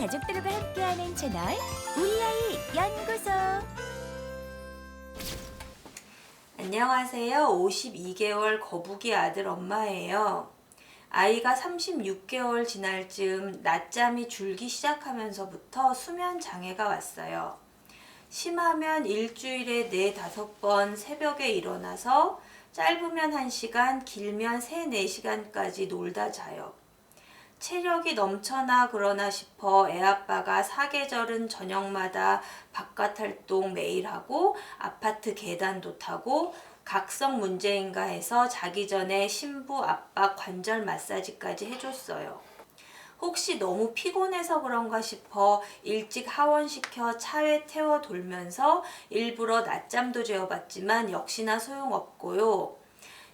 가족들과 함께하는 채널 우리 아이 연구소. 안녕하세요. 52개월 거북이 아들 엄마예요. 아이가 36개월 지날 즈음 낮잠이 줄기 시작하면서부터 수면 장애가 왔어요. 심하면 일주일에 4, 5번 새벽에 일어나서 짧으면 1시간, 길면 3, 4시간까지 놀다 자요. 체력이 넘쳐나 그러나 싶어 애아빠가 사계절은 저녁마다 바깥 활동 매일 하고 아파트 계단도 타고 각성 문제인가 해서 자기 전에 신부 압박 관절 마사지까지 해줬어요. 혹시 너무 피곤해서 그런가 싶어 일찍 하원시켜 차에 태워 돌면서 일부러 낮잠도 재워봤지만 역시나 소용없고요.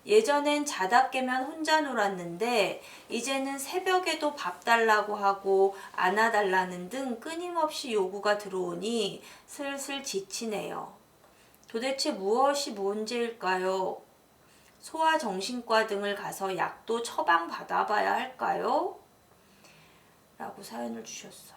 예전엔 자다 깨면 혼자 놀았는데 이제는 새벽에도 밥 달라고 하고 안아달라는 등 끊임없이 요구가 들어오니 슬슬 지치네요. 도대체 무엇이 문제일까요? 소아정신과 등을 가서 약도 처방 받아봐야 할까요? 라고 사연을 주셨어요.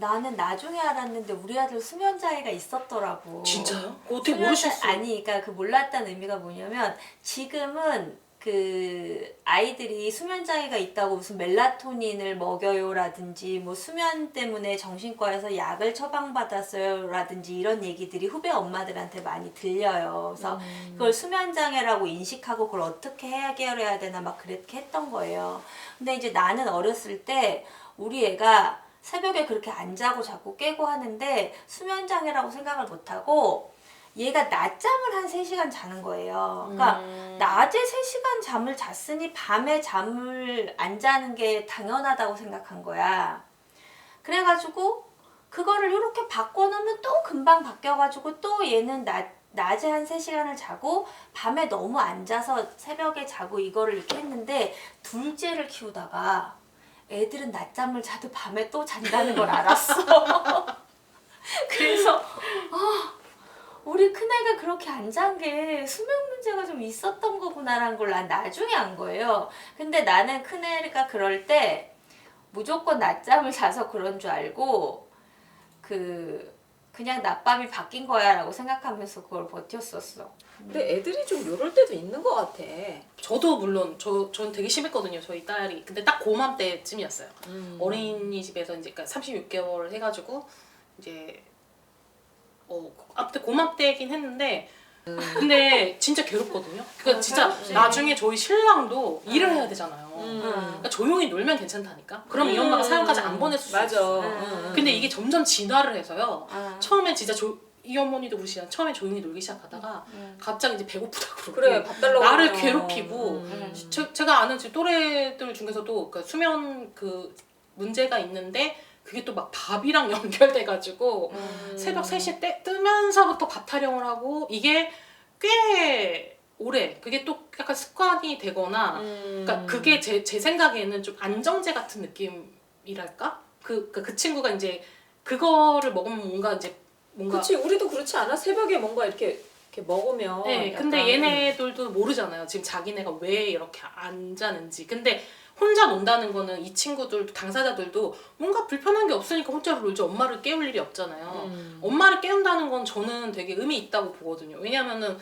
나는 나중에 알았는데 우리 아들 수면 장애가 있었더라고. 진짜요? 어떻게 수면장- 모르셨어요? 아니, 그러니까 그 몰랐다는 의미가 뭐냐면 지금은 그 아이들이 수면 장애가 있다고 무슨 멜라토닌을 먹여요라든지 뭐 수면 때문에 정신과에서 약을 처방받았어요라든지 이런 얘기들이 후배 엄마들한테 많이 들려요. 그래서 음. 그걸 수면 장애라고 인식하고 그걸 어떻게 해결해야 되나 막 그렇게 했던 거예요. 근데 이제 나는 어렸을 때 우리 애가 새벽에 그렇게 안 자고 자꾸 깨고 하는데 수면 장애라고 생각을 못 하고 얘가 낮잠을 한 3시간 자는 거예요. 그러니까 음. 낮에 3시간 잠을 잤으니 밤에 잠을 안 자는 게 당연하다고 생각한 거야. 그래가지고 그거를 이렇게 바꿔놓으면 또 금방 바뀌어가지고 또 얘는 낮, 낮에 한 3시간을 자고 밤에 너무 안 자서 새벽에 자고 이거를 이렇게 했는데 둘째를 키우다가 애들은 낮잠을 자도 밤에 또 잔다는 걸 알았어. 그래서 아 우리 큰애가 그렇게 안 잔 게 수면 문제가 좀 있었던 거구나라는 걸 난 나중에 안 거예요. 근데 나는 큰애가 그럴 때 무조건 낮잠을 자서 그런 줄 알고 그 그냥 낮밤이 바뀐 거야 라고 생각하면서 그걸 버텼었어. 근데 애들이 좀 요럴 때도 있는 것 같아. 저도 물론 저 저는 되게 심했거든요. 저희 딸이. 근데 딱 고맘 때쯤이었어요. 음. 어린이집에서 이제 그러니까 36개월 해가지고 이제 어 아무튼 고맘 때긴 했는데 근데 진짜 괴롭거든요. 그러니까 어, 진짜 괴롭지. 나중에 저희 신랑도 일을 해야 되잖아요. 음. 그러니까 조용히 놀면 괜찮다니까. 그럼 이 음. 엄마가 사연까지 안 보냈을 수 맞아. 있어. 음. 근데 이게 점점 진화를 해서요. 아. 처음엔 진짜 조, 이 어머니도 그러시잖아. 처음에 조용히 놀기 시작하다가 음. 갑자기 이제 배고프다 그러고 그래 밥 달라고 나를 하면. 괴롭히고 음. 제, 제가 아는 제 또래들 중에서도 그 수면 그 문제가 있는데 그게 또 막 밥이랑 연결돼가지고 음. 새벽 3시에 떼, 뜨면서부터 밥 타령을 하고 이게 꽤 오래 그게 또 약간 습관이 되거나 음. 그러니까 그게 제, 제 생각에는 좀 안정제 같은 느낌이랄까 그, 그, 그 친구가 이제 그거를 먹으면 뭔가 이제 뭔가 그치 우리도 그렇지 않아? 새벽에 뭔가 이렇게 이렇게 먹으면. 네, 약간 근데 얘네들도 모르잖아요. 지금 자기네가 왜 이렇게 안 자는지. 근데 혼자 논다는 거는 이 친구들 당사자들도 뭔가 불편한 게 없으니까 혼자 놀지 엄마를 깨울 일이 없잖아요. 음. 엄마를 깨운다는 건 저는 되게 의미 있다고 보거든요. 왜냐면은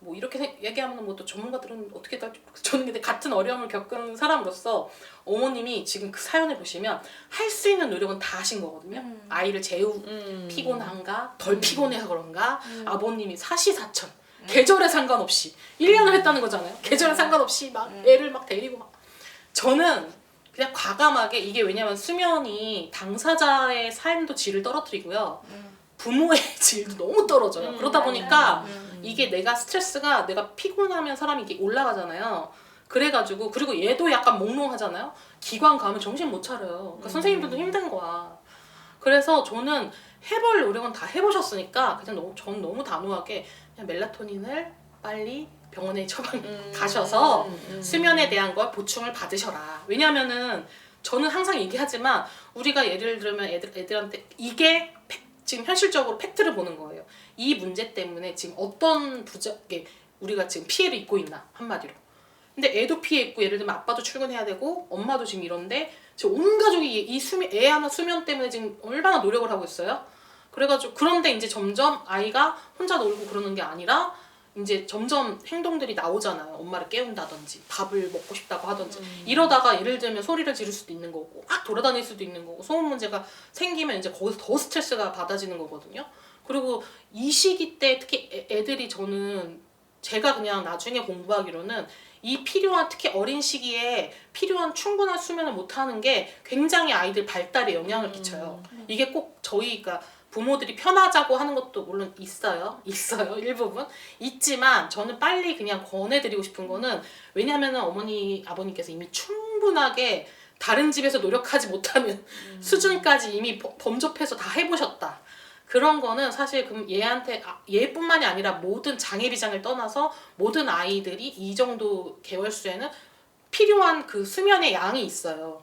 뭐 이렇게 생- 얘기하면 뭐 또 전문가들은 어떻게 다 저는 근데 같은 어려움을 겪은 사람으로서 어머님이 지금 그 사연을 보시면 할 수 있는 노력은 다 하신 거거든요. 음. 아이를 재우 음. 피곤한가 덜 피곤해서 그런가 음. 아버님이 사시사철 계절에 상관없이 1년을 했다는 거잖아요. 계절에 상관없이 막 음. 애를 막 데리고 막 저는 그냥 과감하게 이게 왜냐면 수면이 당사자의 삶도 질을 떨어뜨리고요. 음. 부모의 질도 너무 떨어져요. 음, 그러다 맞아요. 보니까 음. 이게 내가 스트레스가 내가 피곤하면 사람이 이게 올라가잖아요. 그래가지고 그리고 얘도 약간 몽롱하잖아요. 기관 가면 정신 못 차려요. 그러니까 음. 선생님들도 힘든 거야. 그래서 저는 해볼 노력은 다 해보셨으니까 그냥 너무 전 너무 단호하게 그냥 멜라토닌을 빨리 병원에 처방 음. 가셔서 음, 음. 수면에 대한 걸 보충을 받으셔라. 왜냐면은 저는 항상 얘기하지만 우리가 예를 들면 애들 애들한테 이게 팩- 지금 현실적으로 팩트를 보는 거예요. 이 문제 때문에 지금 어떤 부적 이게 우리가 지금 피해를 입고 있나 한마디로 근데 애도 피해 있고 예를 들면 아빠도 출근해야 되고 엄마도 지금 이런데 지금 온 가족이 이- 이 수면 애 하나 수면 때문에 지금 얼마나 노력을 하고 있어요. 그래가지고 그런데 이제 점점 아이가 혼자 놀고 그러는 게 아니라 이제 점점 행동들이 나오잖아요. 엄마를 깨운다든지 밥을 먹고 싶다고 하든지 이러다가 예를 들면 소리를 지를 수도 있는 거고 막 돌아다닐 수도 있는 거고 소음 문제가 생기면 이제 거기서 더 스트레스가 받아지는 거거든요. 그리고 이 시기 때 특히 애- 애들이 저는 제가 그냥 나중에 공부하기로는 이 필요한 특히 어린 시기에 필요한 충분한 수면을 못 하는 게 굉장히 아이들 발달에 영향을 끼쳐요. 이게 꼭 저희 그러니까 부모들이 편하자고 하는 것도 물론 있어요. 있어요. 일부분. 있지만 저는 빨리 그냥 권해드리고 싶은 거는 왜냐하면 어머니, 아버님께서 이미 충분하게 다른 집에서 노력하지 못하는 수준까지 이미 범- 범접해서 다 해보셨다. 그런 거는 사실 그럼 얘한테 아, 얘뿐만이 아니라 모든 장애 비장을 떠나서 모든 아이들이 이 정도 개월 수에는 필요한 그 수면의 양이 있어요.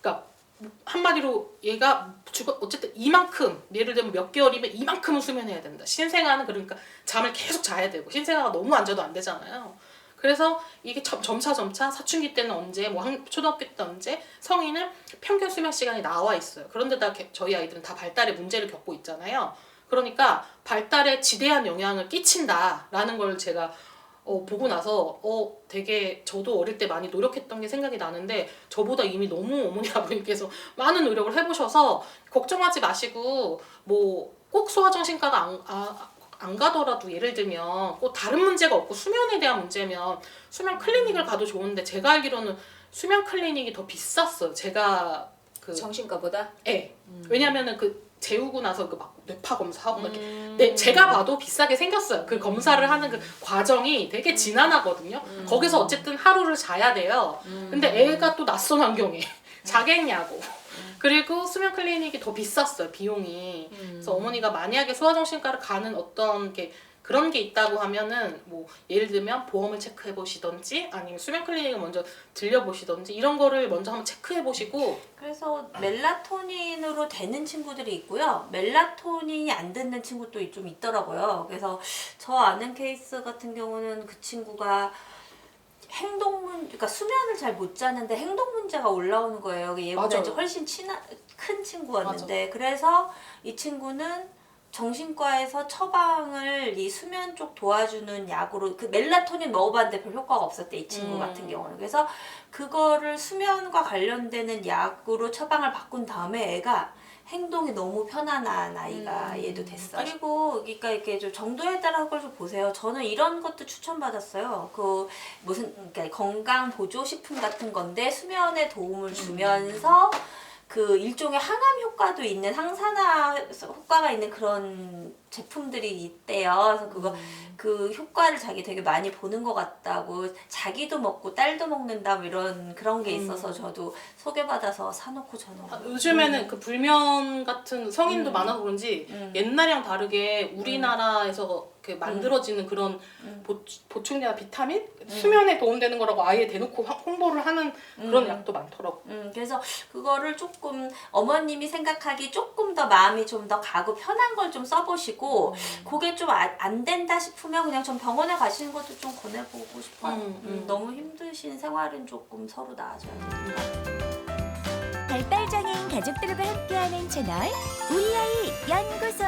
그러니까 한마디로 얘가 죽어 어쨌든 이만큼 예를 들면 몇 개월이면 이만큼은 수면해야 된다. 신생아는 그러니까 잠을 계속 자야 되고 신생아가 너무 안 자도 안 되잖아요. 그래서 이게 점- 점차 점차 사춘기 때는 언제 뭐 한- 초등학교 때 언제 성인은 평균 수면 시간이 나와 있어요. 그런데다 개- 저희 아이들은 다 발달의 문제를 겪고 있잖아요. 그러니까 발달에 지대한 영향을 끼친다라는 걸 제가 어, 보고 나서 어 되게 저도 어릴 때 많이 노력했던 게 생각이 나는데 저보다 이미 너무 어머니 아버님께서 많은 노력을 해보셔서 걱정하지 마시고 뭐 꼭 소아정신과가 안, 아, 안 가더라도 예를 들면 꼭 다른 문제가 없고 수면에 대한 문제면 수면 클리닉을 가도 좋은데 제가 알기로는 수면 클리닉이 더 비쌌어요. 제가 그 정신과보다. 예. 왜냐면은 그 재우고 나서 그 막 뇌파 검사하고 막 이렇게 음. 네, 제가 봐도 비싸게 생겼어요. 그 검사를 하는 그 과정이 되게 지난하거든요. 거기서 어쨌든 하루를 자야 돼요. 근데 애가 또 낯선 환경에 자겠냐고. 그리고 수면 클리닉이 더 비쌌어요, 비용이. 그래서 어머니가 만약에 소아정신과를 가는 어떤 게 그런 게 있다고 하면은 뭐 예를 들면 보험을 체크해 보시던지 아니면 수면 클리닉을 먼저 들려 보시던지 이런 거를 먼저 한번 체크해 보시고 그래서 멜라토닌으로 되는 친구들이 있고요. 멜라토닌이 안 듣는 친구도 좀 있더라고요. 그래서 저 아는 케이스 같은 경우는 그 친구가 행동 문, 그러니까 수면을 잘 못 자는데 행동 문제가 올라오는 거예요. 얘보다 맞아요. 이제 훨씬 친한 큰 친구였는데 그래서 이 친구는 정신과에서 처방을 이 수면 쪽 도와주는 약으로 그 멜라토닌 먹어봤는데 별 효과가 없었대 이 친구 음. 같은 경우는 그래서 그거를 수면과 관련되는 약으로 처방을 바꾼 다음에 애가 행동이 너무 편안한 아이가 음. 얘도 됐어. 그리고 그러니까 이렇게 좀 정도에 따라 걸좀 보세요. 저는 이런 것도 추천받았어요. 그 무슨 그러니까 건강 보조 식품 같은 건데 수면에 도움을 주면서 그 일종의 항암 효과도 있는 항산화 효과가 있는 그런 제품들이 있대요. 그래서 그거 그 효과를 자기 되게 많이 보는 것 같다고 자기도 먹고 딸도 먹는다 뭐 이런 그런 게 있어서 저도 소개받아서 사놓고 저는 아, 요즘에는 그 불면 같은 성인도 많아서 그런지 음. 옛날이랑 다르게 우리나라에서 그 만들어지는 그런 음. 보, 보충제나 비타민 수면에 도움되는 거라고 아예 대놓고 화- 홍보를 하는 그런 음. 약도 많더라고. 음, 그래서 그거를 조금 어머님이 생각하기 조금 더 마음이 좀 더 가고 편한 걸 좀 써보시고 그게 좀 안 된다 싶으면 그냥 좀 병원에 가시는 것도 좀 권해보고 싶어요. 음, 음, 음. 너무 힘드신 생활은 조금 서로 나아져야 되니까. 발달장애인 가족들과 함께하는 채널 우리 아이 연구소